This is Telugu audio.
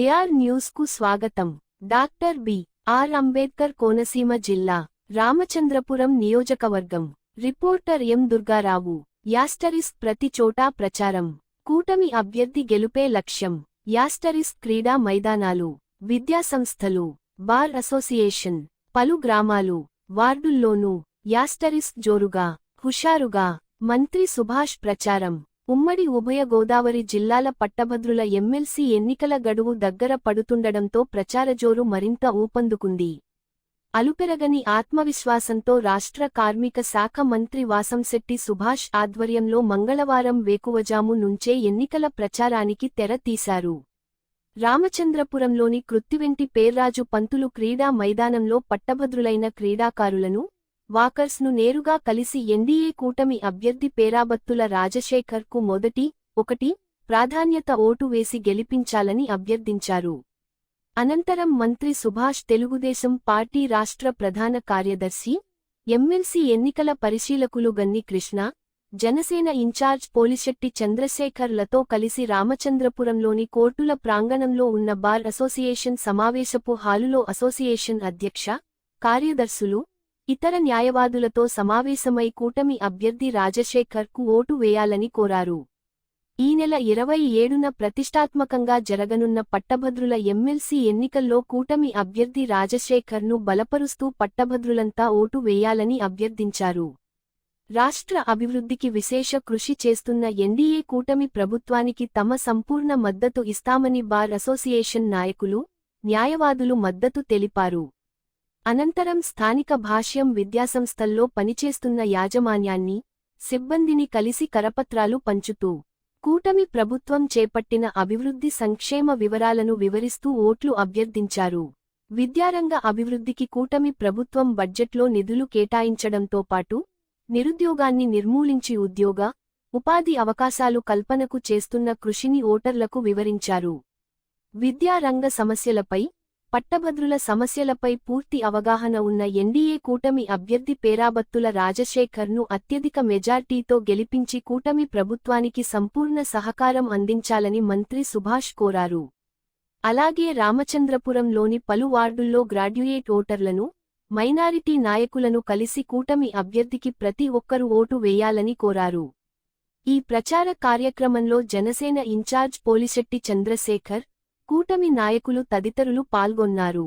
ఏఆర్ న్యూస్కు స్వాగతం. Doctor B. R. Ambedkar Konaseema జిల్లా రామచంద్రపురం నియోజకవర్గం. రిపోర్టర్ ఎం. దుర్గారావు. యాస్టరిస్ ప్రతి చోటా ప్రచారం. కూటమి అభ్యర్థి గెలుపే లక్ష్యం. యాస్టరిస్ క్రీడా మైదానాలు విద్యాసంస్థలు బార్ అసోసియేషన్ పలు గ్రామాలు వార్డుల్లోనూ యాస్టరిస్ జోరుగా హుషారుగా మంత్రి సుభాష్ ప్రచారం. ఉమ్మడి ఉభయ గోదావరి జిల్లాల పట్టభద్రుల ఎమ్మెల్సీ ఎన్నికల గడువు దగ్గర పడుతుండడంతో ప్రచారజోరు మరింత ఊపందుకుంది. అలుపెరగని ఆత్మవిశ్వాసంతో రాష్ట్ర కార్మిక శాఖ మంత్రి వాసంశెట్టి సుభాష్ ఆధ్వర్యంలో మంగళవారం వేకువజాము నుంచే ఎన్నికల ప్రచారానికి తెర తీశారు. రామచంద్రపురంలోని కృత్తివెంటి పేర్రాజు పంతులు క్రీడా మైదానంలో పట్టభద్రులైన క్రీడాకారులను వాకర్స్ను నేరుగా కలిసి ఎన్డీఏ కూటమి అభ్యర్థి పేరాబత్తుల రాజశేఖర్కు మొదటి ఒకటి ప్రాధాన్యత ఓటు వేసి గెలిపించాలని అభ్యర్థించారు. అనంతరం మంత్రి సుభాష్ తెలుగుదేశం పార్టీ రాష్ట్ర ప్రధాన కార్యదర్శి ఎమ్మెల్సీ ఎన్నికల పరిశీలకులు గన్ని కృష్ణ జనసేన ఇన్ఛార్జ్ పోలిశెట్టి చంద్రశేఖర్లతో కలిసి రామచంద్రపురంలోని కోర్టుల ప్రాంగణంలో ఉన్న బార్ అసోసియేషన్ సమావేశపు హాలులో అసోసియేషన్ అధ్యక్ష కార్యదర్శులు ఇతర న్యాయవాదులతో సమావేశమై కూటమి అభ్యర్థి రాజశేఖర్కు ఓటు వేయాలని కోరారు. ఈ నెల ఇరవై ఏడున ప్రతిష్టాత్మకంగా జరగనున్న పట్టభద్రుల ఎమ్మెల్సీ ఎన్నికల్లో కూటమి అభ్యర్థి రాజశేఖర్ను బలపరుస్తూ పట్టభద్రులంతా ఓటు వేయాలని అభ్యర్థించారు. రాష్ట్ర అభివృద్ధికి విశేష కృషి చేస్తున్న ఎన్డీఏ కూటమి ప్రభుత్వానికి తమ సంపూర్ణ మద్దతు ఇస్తామని బార్ అసోసియేషన్ నాయకులు న్యాయవాదులు మద్దతు తెలిపారు. అనంతరం స్థానిక భాష్యం విద్యాసంస్థల్లో పనిచేస్తున్న యాజమాన్యాన్ని సిబ్బందిని కలిసి కరపత్రాలు పంచుతూ కూటమి ప్రభుత్వం చేపట్టిన అభివృద్ధి సంక్షేమ వివరాలను వివరిస్తూ ఓట్లు అభ్యర్థించారు. విద్యారంగ అభివృద్ధికి కూటమి ప్రభుత్వం బడ్జెట్లో నిధులు కేటాయించడంతో పాటు నిరుద్యోగాన్ని నిర్మూలించి ఉద్యోగ ఉపాధి అవకాశాలు కల్పనకు చేస్తున్న కృషిని ఓటర్లకు వివరించారు. విద్యారంగ సమస్యలపై పట్టభద్రుల సమస్యలపై పూర్తి అవగాహన ఉన్న ఎన్డీఏ కూటమి అభ్యర్థి పేరాబత్తుల రాజశేఖర్ను అత్యధిక మెజార్టీతో గెలిపించి కూటమి ప్రభుత్వానికి సంపూర్ణ సహకారం అందించాలని మంత్రి సుభాష్ కోరారు. అలాగే రామచంద్రపురంలోని పలు వార్డుల్లో గ్రాడ్యుయేట్ ఓటర్లను మైనారిటీ నాయకులను కలిసి కూటమి అభ్యర్థికి ప్రతి ఒక్కరూ ఓటు వేయాలని కోరారు. ఈ ప్రచార కార్యక్రమంలో జనసేన ఇన్ఛార్జ్ పోలిశెట్టి చంద్రశేఖర్ కూటమి నాయకులు తదితరులు పాల్గొన్నారు.